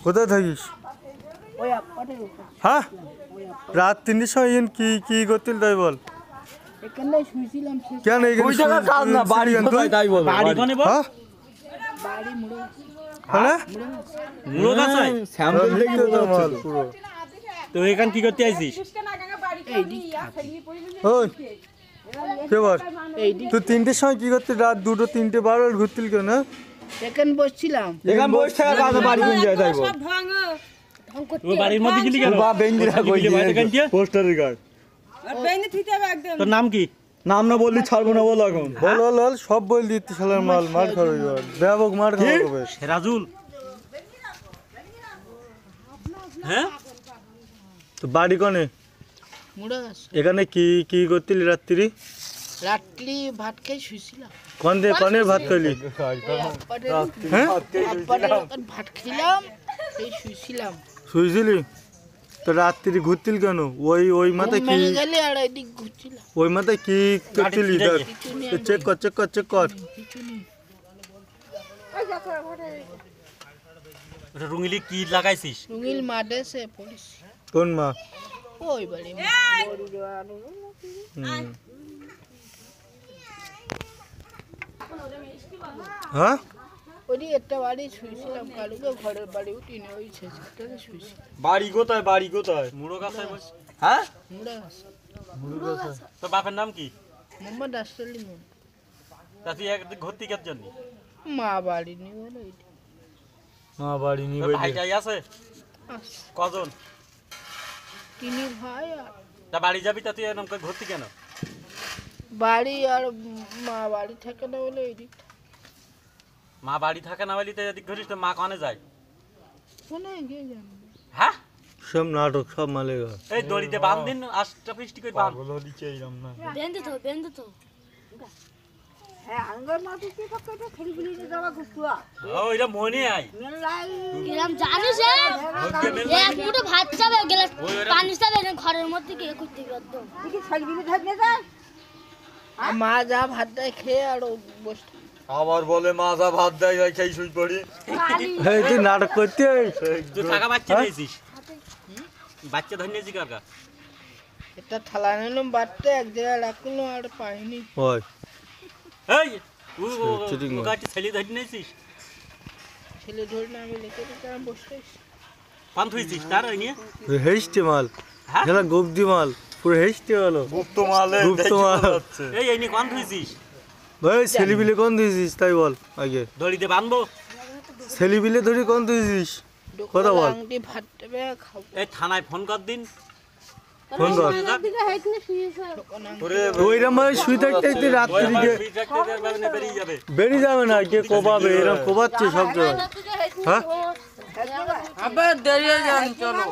কোথায় থাকিস? হ্যাঁ? রাত তিনটের সময় কি কি করছিল তাই বল। এখানে কেন এখানে ওই জায়গা কাজ না বাড়ি শুয়েছিলি কেন তুই? তাই বল। বাড়ি হ্যাঁ? হ্যাঁ? তো এখান কি করতে তুই তিনটের সময় কি করতে রাত দুটো তিনটে বারো ঘুরছিল কেন হ্যাঁ? এখানে বসছিলাম। এখান বসে থাকা কাজ বাড়ি কোন জায়গায় তাই বল। বাড়ির মধ্যে গেলি কেন? বা কেন? দিয়ে? পোস্টারের গার্ড তোর নাম কি? নাম না বললি ছাড়বো না বল এখন। বল বল বল সব বল দিতে শালার মাল মার খাবে এবার ব্যাপক মার খাওয়া হবে সেরাজুল হ্যাঁ? তো বাড়ি কনে? এখানে কি কি করছিলি রাত্রি? রাত্রি ভাত খেয়ে শুয়েছিলাম কোন দিয়ে কনে ভাত খাইলি? হ্যাঁ ভাত খেলাম শুয়েছিলাম শুয়েছিলি তো রাত্রি ঘুরছিল কেন? ওই ওই মাথায় কি ওই মাথায় কি করছিলি? দেখ। চেক কর চেক কর চেক কর। রুঙিলি কি লাগাইছিস? রুগিল মাঠে সে কোন মা? ওই বাড়ি হ্যাঁ? ওই একটা বাড়ি শুয়েছিলাম কালুকে ঘরের বাড়ি উঠিনি ওই শুয়েছিলাম বাড়ি কোথায় বাড়ি কোথায়? মুড়ো বস হ্যাঁ? মুড়ে গাছ তোর বাপের নাম কি? মোহাম্মদ আসলি মন তা তুই একদিন ঘুরতে কের জন্য? মা বাড়ি নেই বলে মা বাড়ি নিয়ে তোর ভাই টাই আছে? কজন? তিনি ভাই আর তা বাড়ি যাবি তা তুই এরকম করে ঘুরতে কেন? বাড়ি আর মা বাড়ি থাকে না বলে এই দিক মা বাড়ি থাকে না বলি তো এদিক ঘুরিস তো মা কানে যায়। শোনা গিয়ে হ্যাঁ? সব নাটক সব মালেগা এই দড়িতে বাঁধ দিন আষ্টটা পৃষ্টি করে বাঁধ। বেঁধে তো বেঁধে তো। ও এটা মনে জানিস এ? এক মুঠো ভাত চাবে গেলে পানি চাবে না ঘরের মধ্যে গিয়ে করতে একদম। আর মা যা ভাত দেয় খেয়ে আর ও বসে। আবার বলে মাজা ভাত দেয় খেয়ে শুই পড়ি। এই তুই নাটক করতে তুই টাকা বাচ্চা হ্যাঁ? নিয়েছিস বাচ্চা কাকা? এটা থালা নিলাম বাড়তে এক জায়গায় রাখল আর পাইনি। ওই। এই ও ছেলে ধরে নিয়েছিস? ছেলে ধরে না আমি লিখে দিতে আমি বসে পান থুইছিস তার ওই নিয়ে? হেসতে মাল। হ্যাঁ? যেন মাল। পুরো হেসতে হলো। গুপ্ত মালে গুপ্ত মাল। এই এই নিয়ে পান থুইছিস ভাই ছেলিবিলে কোন দিয়েছিস? তাই বল আগে। দড়িতে বাঁধবো? ধরে কোন দিয়েছিস? কথা বল। আংটি ভাত দেবে খাব। এই থানায় ফোন কর দিন। ফোন কর। ওইরকম ভাবে শুয়ে থাকতে থাকতে রাত্রি থাকতে বেরিয়ে যাবে। না কে কোপাবে এরকম কোপাচ্ছে সব জায়গায়। হ্যাঁ আবার যান চলো।